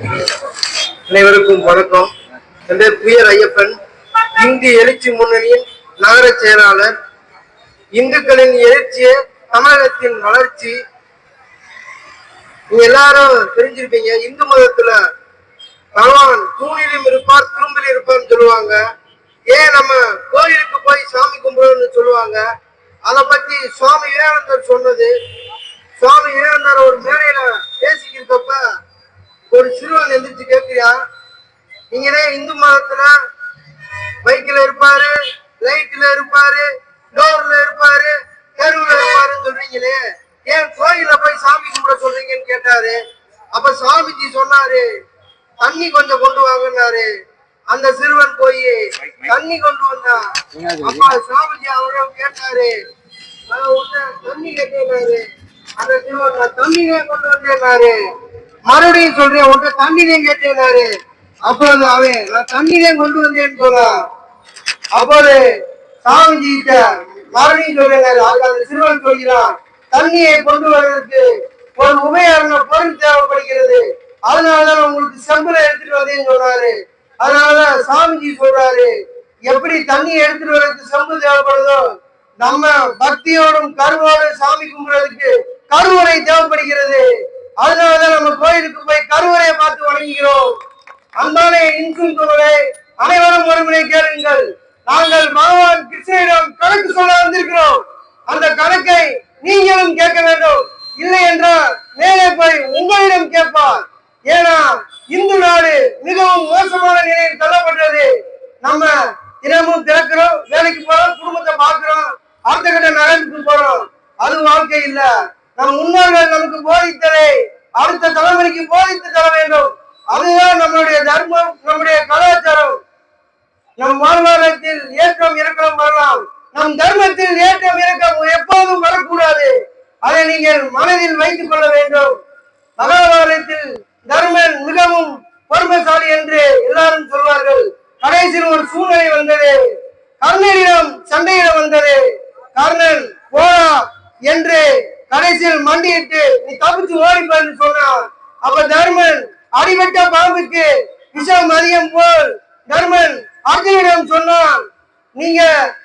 அனைவருக்கும் வணக்கம். என் பேர் புயர் ஐயப்பன்? இந்து எழுச்சி முன்னணியின் நகர செயலாளர் இந்துக்களின் எழுச்சியே தமிழகத்தின் வளர்ச்சி. நீங்க எல்லாரும் தெரிஞ்சிருப்பீங்க இந்து மதத்துல பகவான் தூணிலும் இருப்பார் திரும்பில் இருப்பார்னு சொல்லுவாங்க. ஏன் நம்ம கோயிலுக்கு போய் சாமி கும்பிடணும்னு சொல்லுவாங்க? அதை பத்தி சுவாமி விவேகானந்தர் சொன்னது. சுவாமி விவேகானந்தர் ஒரு மேடையில பேசிக்கிருக்கப்ப ஒரு சிறுவன் எந்திரிச்சு கேட்கிறியா? நீங்களே இந்து மதத்துல பைக்ல இருப்பாரு லைட்ல இருப்பாரு டோர்ல இருப்பாரு தெருவுல இருப்பாருன்னு சொல்றீங்களே. ஏன் கோயில போய் சாமி கும்பிட சொல்றீங்கன்னு கேட்டாரு. அப்ப சாமிஜி சொன்னாரு தண்ணி கொஞ்சம் கொண்டு வாங்கினாரு அந்த சிறுவன் போய் தண்ணி கொண்டு வந்தான் அப்பா சாமிஜி அவரும் கேட்டாரு தண்ணி கேட்டாரு அந்த சிறுவன் நான் தண்ணியே கொண்டு வந்தேனாரு மறுபடியும் சொல்றேன் உன்கிட்ட தண்ணீரையும் கேட்டேனாரு அப்போது அவன் நான் தண்ணீரையும் கொண்டு வந்தேன்னு சொன்னான். அப்போது சாமிஜி கிட்ட மறுபடியும் சொல்றேன் அந்த சிறுவன் சொல்கிறான் தண்ணியை கொண்டு வர்றதுக்கு ஒரு உபயோக பொருள் தேவைப்படுகிறது. அதனாலதான் உங்களுக்கு செம்புல எடுத்துட்டு வந்தேன்னு சொன்னாரு. அதனால சாமிஜி சொல்றாரு எப்படி தண்ணி எடுத்துட்டு வர்றதுக்கு செம்பு தேவைப்படுதோ நம்ம பக்தியோடும் கருவோடும் சாமி கும்பிடுறதுக்கு கருவறை தேவைப்படுகிறது. அதனாலதான் நம்ம கோயிலுக்கு போய் கருவறையை பார்த்து வணங்குகிறோம். அன்பானே இன்றும் தோழரே அனைவரும் ஒருமுறை கேளுங்கள். நாங்கள் பகவான் கிருஷ்ணனிடம் கணக்கு சொல்ல வந்திருக்கிறோம். அந்த கணக்கை நீங்களும் கேட்க வேண்டும். இல்லை என்றால் மேலே போய் உங்களிடம் கேட்பார். ஏன்னா இந்து நாடு மிகவும் மோசமான நிலையில் தள்ளப்பட்டது நம்ம தினமும் திறக்கிறோம் வேலைக்கு போறோம் குடும்பத்தை பார்க்கிறோம் அடுத்த கட்ட நகரத்துக்கு போறோம். அது வாழ்க்கை இல்லை. நம் முன்னோர்கள் நமக்கு போதித்ததை அடுத்த தலைமுறைக்கு போதித்து தர வேண்டும். அதுதான் நம்மளுடைய தர்மம் நம்முடைய கலாச்சாரம். நம் வாழ்வாரத்தில் ஏற்றம் இறக்கம் வரலாம். நம் தர்மத்தில் ஏற்றம் இறக்கம் எப்போதும் வரக்கூடாது. அதை நீங்கள் மனதில் வைத்துக் கொள்ள வேண்டும். மகாபாரதத்தில் தர்மன் மிகவும் பொறுமைசாலி என்று எல்லாரும் சொல்வார்கள். கடைசியில் ஒரு சூழ்நிலை வந்தது. கர்ணனிடம் சண்டையிட வந்தது. கர்ணன் போரா என்று கடைசியில் மண்டியிட்டு நீ தப்பிச்சு ஓடிப்பான்னு சொன்னான் அப்ப தர்மன் அடிபட்ட பாம்புக்கு விஷம் அதிகம் போல் தர்மன் அர்ஜுனிடம் சொன்னான். நீங்க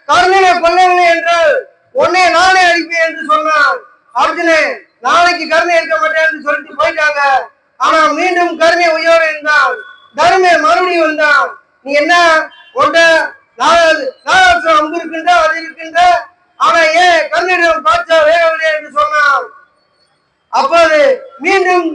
கர்ணனை கொல்லவில்லை என்றால் உன்னை நானே அடிப்பேன் என்று சொன்னான். அர்ஜுனே நாளைக்கு கருணை இருக்க மாட்டேன் என்று சொல்லிட்டு போயிட்டாங்க. ஆனா மீண்டும் கருணை உயர இருந்தான். தர்மே மறுபடியும் வந்தான். நீ என்ன உன்ட நாலாவது நாலாவது அம்பு இருக்கின்ற அது இருக்கின்ற அவன் ஏன் கருணையிடம் பார்த்த வேகவில்லை என்று சொன்னான் அப்போது மீண்டும்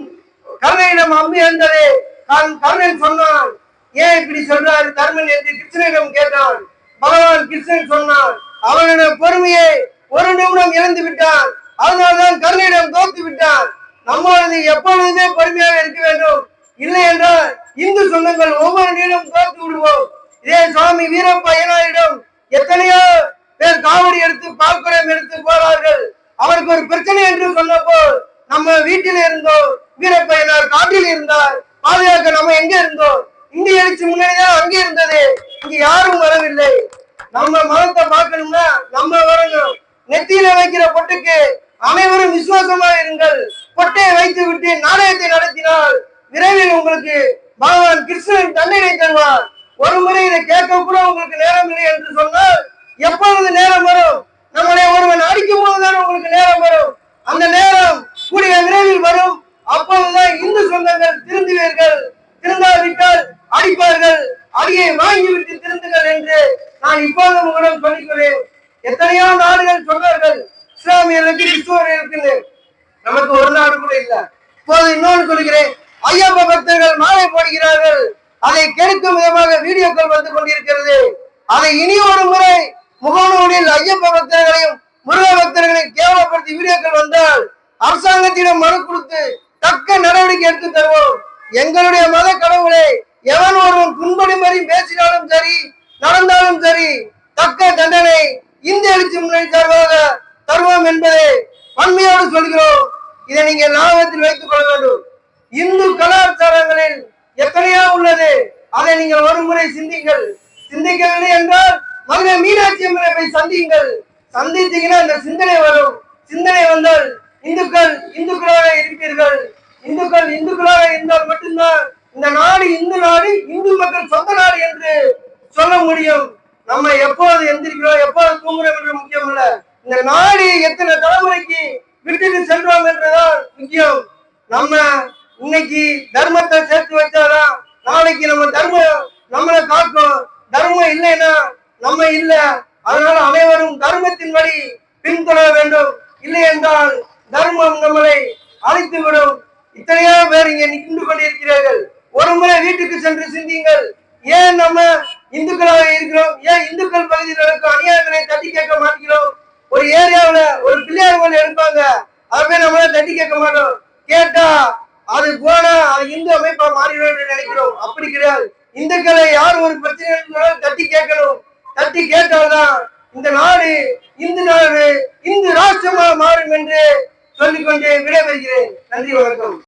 கருணையிடம் அம்பி இருந்தது கருணன் கர்ணன் சொன்னான் ஏன் இப்படி சொல்றார் தர்மன் என்று கிருஷ்ணனிடம் கேட்டான். பகவான் கிருஷ்ணன் சொன்னான் அவனோட பொறுமையை ஒரு நிமிடம் இழந்து விட்டான். அதனால்தான் கர்ணனிடம் தோத்து விட்டான். நம்மளது எப்பொழுதுமே பொறுமையாக இருக்க வேண்டும். இல்லை என்றால் இந்து சொந்தங்கள் ஒவ்வொரு நீளும் தோத்து விடுவோம். இதே சுவாமி வீரப்ப ஐயனாரிடம் எத்தனையோ காவடி எடுத்து பால்குடம் எடுத்து போவார்கள். அவருக்கு ஒரு பிரச்சனை என்று சொன்னப்போ நம்ம வீட்டில் இருந்தோம். வீரப்பயனார் காட்டில் இருந்தார். பாதுகாக்க நம்ம எங்க இருந்தோம்? இந்திய எழுச்சி முன்னாடிதான் அங்கே இருந்தது. இங்க யாரும் வரவில்லை. நம்ம மதத்தை பார்க்கணும்னா நம்ம வரணும். நெத்தியில வைக்கிற பொட்டுக்கு அனைவரும் விசுவாசமா இருங்கள். பொட்டையை வைத்து விட்டு நாடகத்தை நடத்தினால் விரைவில் உங்களுக்கு பகவான் கிருஷ்ணன் தண்டனை தருவார். ஒரு முறை இதை கேட்க கூட உங்களுக்கு நேரம் இல்லை என்று சொன்னால் எப்பொழுது நேரம் வரும்? நம்மளை ஒருவன் அடிக்கும் போதுதான் உங்களுக்கு நேரம் வரும். அந்த நேரம் கூடிய விரைவில் வரும். அப்பொழுதுதான் இந்து சொந்தங்கள் திருந்துவீர்கள். திருந்தாவிட்டால் அடிப்பார்கள். அடியை வாங்கிவிட்டு திருந்துங்கள் என்று நான் இப்போது உங்களிடம் சொல்லிக்கிறேன். எத்தனையோ நாடுகள் சொன்னார்கள். இஸ்லாமியர்களுக்கு கிறிஸ்துவர்களுக்கு நமக்கு ஒரு நாடு கூட இல்ல. இப்போது இன்னொன்று சொல்கிறேன் ஐயப்ப பக்தர்கள் மாலை போடுகிறார்கள். அதை கெடுக்கும் விதமாக வீடியோக்கள் வந்து கொண்டிருக்கிறது. அதை இனி ஒரு முறை முகநூலில் ஐயப்ப பக்தர்களையும் முருக பக்தர்களையும் கேவலப்படுத்தி வீடியோக்கள் வந்தால் அரசாங்கத்திடம் மனு கொடுத்து தக்க நடவடிக்கை எடுத்து தருவோம். எங்களுடைய மத கடவுளை எவன் ஒருவன் புண்படும்படி பேசினாலும் சரி நடந்தாலும் சரி தக்க தண்டனை இந்திய எழுச்சி முன்னணி சார்பாக தருவோம் என்பதை வன்மையோடு சொல்கிறோம். இதை நீங்க லாபத்தில் வைத்துக் கொள்ள வேண்டும். இந்து கலாச்சாரங்களில் எத்தனையோ உள்ளது. அதை நீங்கள் ஒரு முறை சிந்திங்கள். சிந்திக்கவில்லை என்றால் மதுரை மீனாட்சி அம்மனை போய் சந்தியுங்கள். சந்தித்தீங்கன்னா அந்த சிந்தனை வரும். சிந்தனை வந்தால் இந்துக்கள் இந்துக்களாக இருப்பீர்கள். இந்துக்கள் இந்துக்களாக இருந்தால் மட்டும்தான் இந்த நாடு இந்து நாடு இந்து மக்கள் சொந்த நாடு என்று சொல்ல முடியும். நம்ம எப்போது எந்திரிக்கிறோம் எப்போது தூங்குறோம் என்று முக்கியம் இல்ல இந்த நாடு எத்தனை தலைமுறைக்கு விட்டுட்டு சென்றோம் என்றுதான் முக்கியம். நம்ம இன்னைக்கு தர்மத்தை சேர்த்து வச்சாதான் நாளைக்கு நம்ம தர்மம் நம்மளை காக்கும் தர்மம் இல்லைன்னா நம்ம இல்ல அதனால அனைவரும் தர்மத்தின்படி பின்தொடர வேண்டும் இல்லை என்றால் தர்மம் நம்மளை அழைத்து விடும் இத்தனையோ பேர் இங்க நின்று கொண்டிருக்கிறார்கள். ஒரு முறை வீட்டுக்கு சென்று சிந்தியுங்கள். ஏன் நம்ம இந்துக்களாக இருக்கிறோம்? ஏன் இந்துக்கள் பகுதியில் நடக்கும் அநியாயங்களை தட்டி கேட்க மாட்டேங்கிறோம்? ஒரு ஏரியாவுல ஒரு பிள்ளையார் கோயில் எடுப்பாங்க. அதை நம்மள தட்டி கேட்க மாட்டோம். கேட்டா அது போனா அது இந்து அமைப்பா மாறிடும் என்று நினைக்கிறோம். அப்படி கிடையாது. இந்துக்களை யார் ஒரு பிரச்சனை தட்டி கேட்கணும். தட்டி கேட்டால்தான் இந்த நாடு இந்து நாடு இந்து ராஷ்டிரமாக மாறும் என்று சொல்லிக்கொண்டு விடைபெறுகிறேன். நன்றி வணக்கம்.